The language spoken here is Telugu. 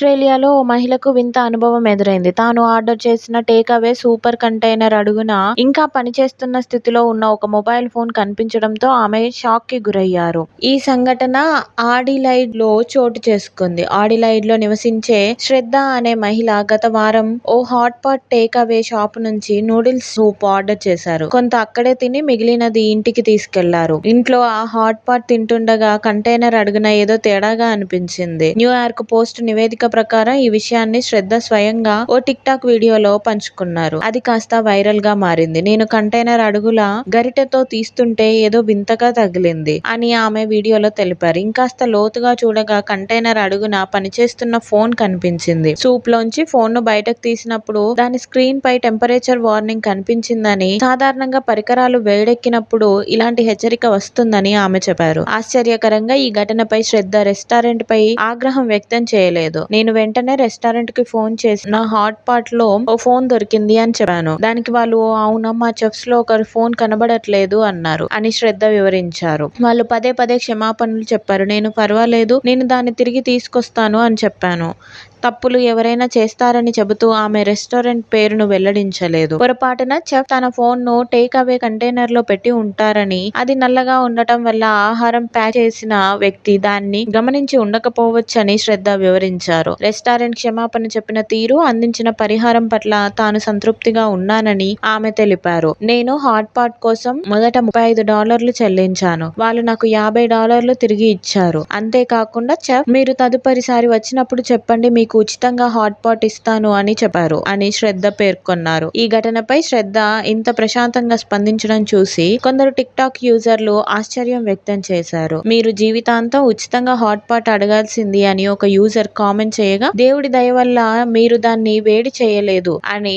ఆస్ట్రేలియాలో ఓ మహిళకు వింత అనుభవం ఎదురైంది. తాను ఆర్డర్ చేసిన టేక్ అవే సూపర్ కంటైనర్ అడుగున ఇంకా పనిచేస్తున్న స్థితిలో ఉన్న ఒక మొబైల్ ఫోన్ కనిపించడంతో ఆమె షాక్కి గురయ్యారు. ఈ సంఘటన ఆడిలైడ్లో చోటు చేసుకుంది. ఆడిలైడ్లో నివసించే శ్రద్ధ అనే మహిళ గత వారం ఓ hot part take away shop నుంచి నూడిల్స్ సూప్ ఆర్డర్ చేశారు. కొంత అక్కడే తిని మిగిలినది ఇంటికి తీసుకెళ్ళారు. ఇంట్లో ఆ హాట్ పాట్ తింటుండగా కంటైనర్ అడుగున ఏదో తేడాగా అనిపించింది. న్యూయార్క్ పోస్ట్ నివేదిక ప్రకారం ఈ విషయాన్ని శ్రద్ధ స్వయంగా ఓ టిక్ టాక్ వీడియోలో పంచుకున్నారు. అది కాస్త వైరల్గా మారింది. నేను కంటైనర్ అడుగుల గరిటెతో తీస్తుంటే ఏదో వింతగా తగిలింది అని ఆమె వీడియోలో తెలిపారు. ఇంకాస్త లోతుగా చూడగా కంటైనర్ అడుగున పనిచేస్తున్న ఫోన్ కనిపించింది. సూప్ లోంచి ఫోన్ను బయటకు తీసినప్పుడు దాని స్క్రీన్ పై టెంపరేచర్ వార్నింగ్ కనిపించిందని సాధారణంగా పరికరాలు వేడెక్కినప్పుడు ఇలాంటి హెచ్చరిక వస్తుందని ఆమె చెప్పారు. ఆశ్చర్యకరంగా ఈ ఘటనపై శ్రద్ధ రెస్టారెంట్ పై ఆగ్రహం వ్యక్తం చేయలేదు. నేను వెంటనే రెస్టారెంట్కి ఫోన్ చేసి నా హాట్పాట్లో ఓ ఫోన్ దొరికింది అని చెప్పాను. దానికి వాళ్ళు ఓ అవునా మా చెఫ్స్లో ఒకరి ఫోన్ కనబడట్లేదు అన్నారు అని శ్రద్ధ వివరించారు. వాళ్ళు పదే పదే క్షమాపణలు చెప్పారు. నేను పర్వాలేదు నేను దాన్ని తిరిగి తీసుకొస్తాను అని చెప్పాను. తప్పులు ఎవరైనా చేస్తారని చెబుతూ ఆమె రెస్టారెంట్ పేరును వెల్లడించలేదు. పొరపాటున చెఫ్ తన ఫోన్ను టేక్ అవే కంటైనర్లో పెట్టి ఉంటారని, అది నల్లగా ఉండటం వల్ల ఆహారం ప్యాక్ చేసిన వ్యక్తి దాన్ని గమనించి ఉండకపోవచ్చని శ్రద్ధ వివరించారు. రెస్టారెంట్ క్షమాపణ చెప్పిన తీరు, అందించిన పరిహారం పట్ల తాను సంతృప్తిగా ఉన్నానని ఆమె తెలిపారు. నేను హాట్ పాట్ కోసం మొదట ముప్పై ఐదు డాలర్లు చెల్లించాను. వాళ్ళు నాకు యాభై డాలర్లు తిరిగి ఇచ్చారు. అంతేకాకుండా చెఫ్ మీరు తదుపరిసారి వచ్చినప్పుడు చెప్పండి మీకు ఉచితంగా హాట్ పాట్ ఇస్తాను అని చెప్పారు అని శ్రద్ధ పేర్కొన్నారు. ఈ ఘటనపై శ్రద్ధ ఇంత ప్రశాంతంగా స్పందించడం చూసి కొందరు టిక్టాక్ యూజర్లు ఆశ్చర్యం వ్యక్తం చేశారు. మీరు జీవితాంతం ఉచితంగా హాట్ పాట్ అడగాల్సింది అని ఒక యూజర్ కామెంట్ చేయగా దేవుడి దయ వల్ల మీరు దాన్ని వేడి చేయలేదు అని